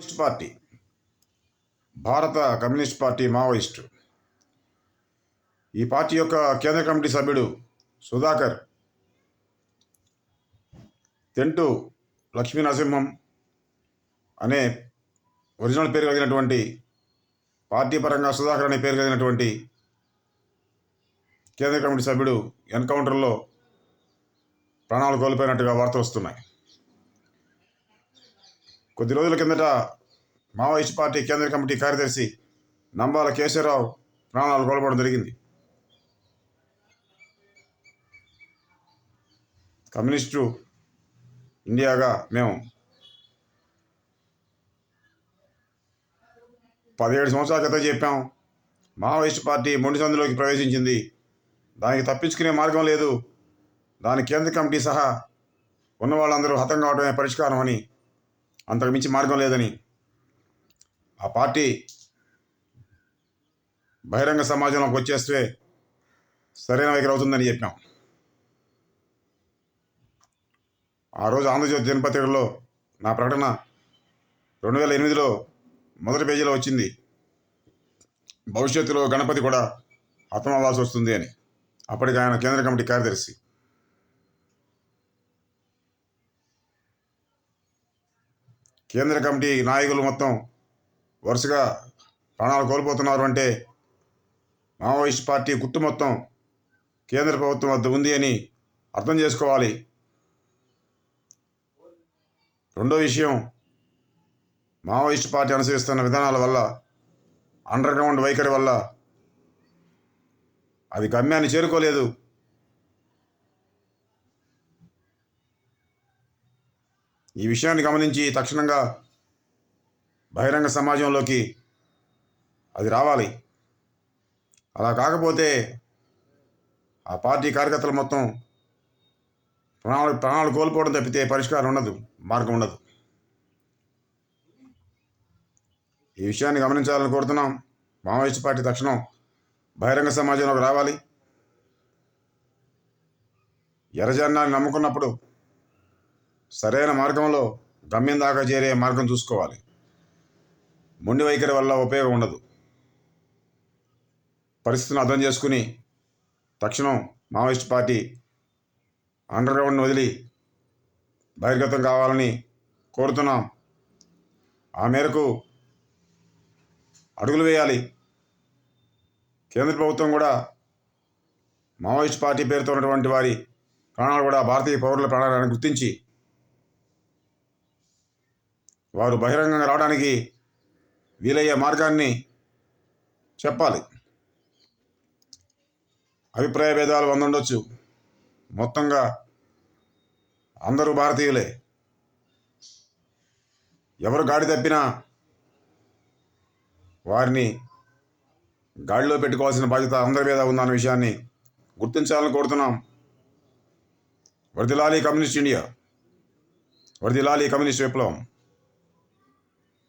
Communist party. భారత communist party Maoist. ఈ party యొక్క కేంద్ర కమిటీ సభ్యుడు సుధాకర్. తెంటు లక్ష్మీ నరసింహం అనే ఒరిజినల్ పేరు కలిగినటువంటి పార్టీ పరంగా సుధాకర్ అనే పేరు కలిగినటువంటి కేంద్ర కమిటీ సభ్యుడు ఎన్కౌంటర్లో ప్రాణాలు కోల్పోయినట్టుగా వార్తలు వస్తున్నాయి. కొద్ది రోజుల కిందట మావోయిస్ట్ పార్టీ కేంద్ర కమిటీ కార్యదర్శి నంబాల కేశవరావు ప్రాణాలు కోల్పోవడం జరిగింది. కమ్యూనిస్టు ఇండియాగా మేము పదిహేడు సంవత్సరాల క్రితం చెప్పాం మావోయిస్ట్ పార్టీ మొండి సందులోకి ప్రవేశించింది. దానికి తప్పించుకునే మార్గం లేదు. దాని కేంద్ర కమిటీ సహా ఉన్న వాళ్ళందరూ హతం కావడమే పరిష్కారం అని అంతకు మించి మార్గం లేదని ఆ పార్టీ బహిరంగ సమాజంలోకి వచ్చేస్తే సరైన వైఖరి అవుతుందని చెప్పాం ఆ రోజు ఆంధ్రజ్యోతి దినపత్రికలో నా ప్రకటన రెండు వేల ఎనిమిదిలో మొదటి పేజీలో వచ్చింది. భవిష్యత్తులో గణపతి కూడా హతమవ్వాల్సి వస్తుంది అని. అప్పటికి ఆయన కేంద్ర కమిటీ కార్యదర్శి. కేంద్ర కమిటీ నాయకులు మొత్తం వరుసగా ప్రాణాలు కోల్పోతున్నారు అంటే మావోయిస్ట్ పార్టీ గుట్టు మొత్తం కేంద్ర ప్రభుత్వం వద్ద ఉంది అని అర్థం చేసుకోవాలి. రెండో విషయం మావోయిస్ట్ పార్టీ అనుసరిస్తున్న విధానాల వల్ల అండర్ గ్రౌండ్ వైఖరి వల్ల అది గమ్యాన్ని చేరుకోలేదు. ఈ విషయాన్ని గమనించి తక్షణంగా బహిరంగ సమాజంలోకి అది రావాలి. అలా కాకపోతే ఆ పార్టీ కార్యకర్తలు మొత్తం ప్రాణాలు ప్రాణాలు కోల్పోవడం తప్పితే పరిష్కారం ఉండదు మార్గం ఉండదు. ఈ విషయాన్ని గమనించాలని కోరుతున్నాం. మావోయిస్ట్ పార్టీ తక్షణం బహిరంగ సమాజంలోకి రావాలి. ఎర్రజెండాన్ని నమ్ముకున్నప్పుడు సరైన మార్గంలో గమ్యం దాకా చేరే మార్గం చూసుకోవాలి. మొండి వైఖరి వల్ల ఉపయోగం ఉండదు. పరిస్థితిని అర్థం చేసుకుని తక్షణం మావోయిస్ట్ పార్టీ అండర్ గ్రౌండ్ని వదిలి బహిర్గతం కావాలని కోరుతున్నాం. ఆ మేరకు అడుగులు వేయాలి. కేంద్ర ప్రభుత్వం కూడా మావోయిస్ట్ పార్టీ పేరుతో ఉన్నటువంటి వారి ప్రాణాలు కూడా భారతీయ పౌరుల ప్రాణాలను గుర్తించి వారు బహిరంగంగా రావడానికి వీలయ్యే మార్గాన్ని చెప్పాలి. అభిప్రాయ భేదాలు వంద ఉండొచ్చు. మొత్తంగా అందరూ భారతీయులే. ఎవరు గాడి తప్పినా వారిని గాడిలో పెట్టుకోవాల్సిన బాధ్యత అందరి మీద ఉందన్న విషయాన్ని గుర్తించాలని కోరుతున్నాం. వరదిలాలి కమ్యూనిస్ట్ ఇండియా. వరదిలాలి కమ్యూనిస్ట్ విప్లవం.